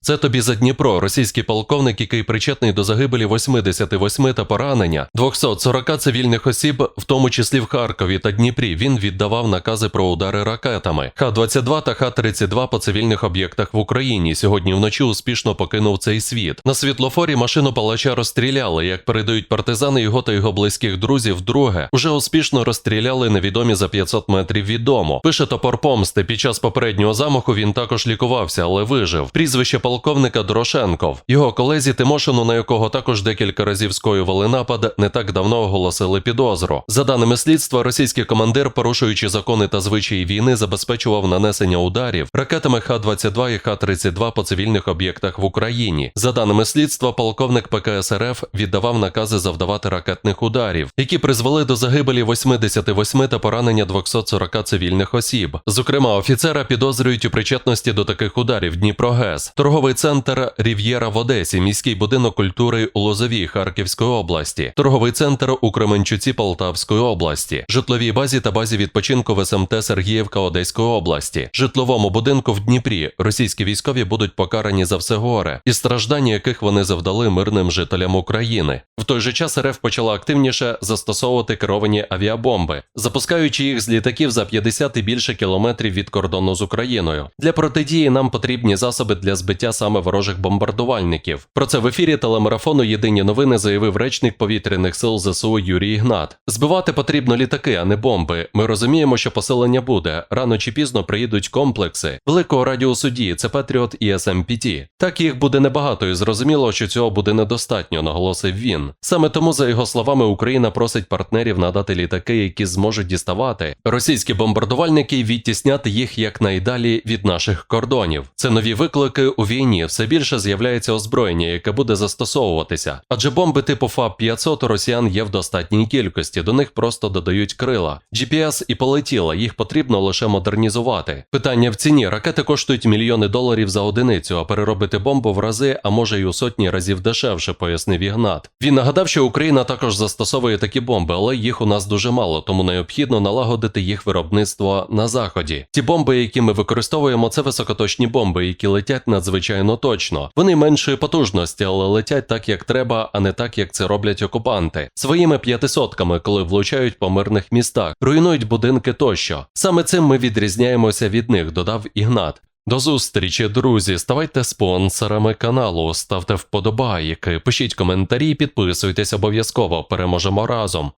Це тобі за Дніпро, російський полковник, який причетний до загибелі 88 та поранення 240 цивільних осіб, в тому числі в Харкові та Дніпрі. Він віддавав накази про удари ракетами. Х-22 та Х-32 по цивільних об'єктах в Україні. Сьогодні вночі успішно покинув цей світ. На світлофорі машину палача розстріляли. Як передають партизани, його та його близьких друзів, друге уже успішно розстріляли невідомі за 500 метрів від дому. Пише топор помсти. Під час попереднього замаху він також лікувався, але вижив. Прізвище полковника Дорошенков. Його колезі Тимошину, на якого також декілька разів скоювали напад, не так давно оголосили підозру. За даними слідства, російський командир, порушуючи закони та звичаї війни, забезпечував нанесення ударів ракетами Х-22 і Х-32 по цивільних об'єктах в Україні. За даними слідства, полковник ПКС РФ віддавав накази завдавати ракетних ударів, які призвели до загибелі 88 та поранення 240 цивільних осіб. Зокрема, офіцера підозрюють у причетності до таких ударів Дніпрогес, торговий центр Рів'єра в Одесі, міський будинок культури у Лозовій Харківської області, торговий центр у Кременчуці Полтавської області, житловій базі та базі відпочинку в СМТ Сергіївка Одеської області, житловому будинку в Дніпрі. Російські військові будуть покарані за все горе і страждання, яких вони завдали мирним жителям України. В той же час РФ почала активніше застосовувати керовані авіабомби, запускаючи їх з літаків за 50 і більше кілометрів від кордону з Україною. Для протидії нам потрібні засоби для збиття саме ворожих бомбардувальників. Про це в ефірі телемарафону Єдині новини заявив речник повітряних сил ЗСУ Юрій Ігнат. Збивати потрібно літаки, а не бомби. Ми розуміємо, що поселення буде. Рано чи пізно приїдуть комплекси великого радіусу дії. Це Петріот і СМПТ. Так їх буде небагато, і зрозуміло, що цього буде недостатньо, наголосив він. Саме тому, за його словами, Україна просить партнерів надати літаки, які зможуть діставати російські бомбардувальники відтісняти їх якнайдалі від наших кордонів. Це нові виклики у війні. Все більше з'являється озброєння, яке буде застосовуватися. Адже бомби типу ФАБ 500 у росіян є в достатній кількості. До них просто додають крила. GPS і полетіла, їх потрібно лише модернізувати. Питання в ціні ракети коштують мільйони доларів за одиницю, а переробити бомбу в рази, а може й у сотні разів дешевше, пояснив Ігнат. Він нагадав, що Україна також застосовує такі бомби, але їх у нас дуже мало, тому необхідно налагодити їх виробництво на заході. Ті бомби, які ми використовуємо, це високоточні бомби, які летять надзвичайно точно. Вони меншої потужності, але летять так, як треба, а не так, як це роблять окупанти. Своїми п'ятисотками, коли влучають по мирних містах, руйнують будинки тощо. Саме цим ми відрізняємося від них, додав Ігнат. До зустрічі, друзі. Ставайте спонсорами каналу, ставте вподобайки, пишіть коментарі, підписуйтесь обов'язково. Переможемо разом.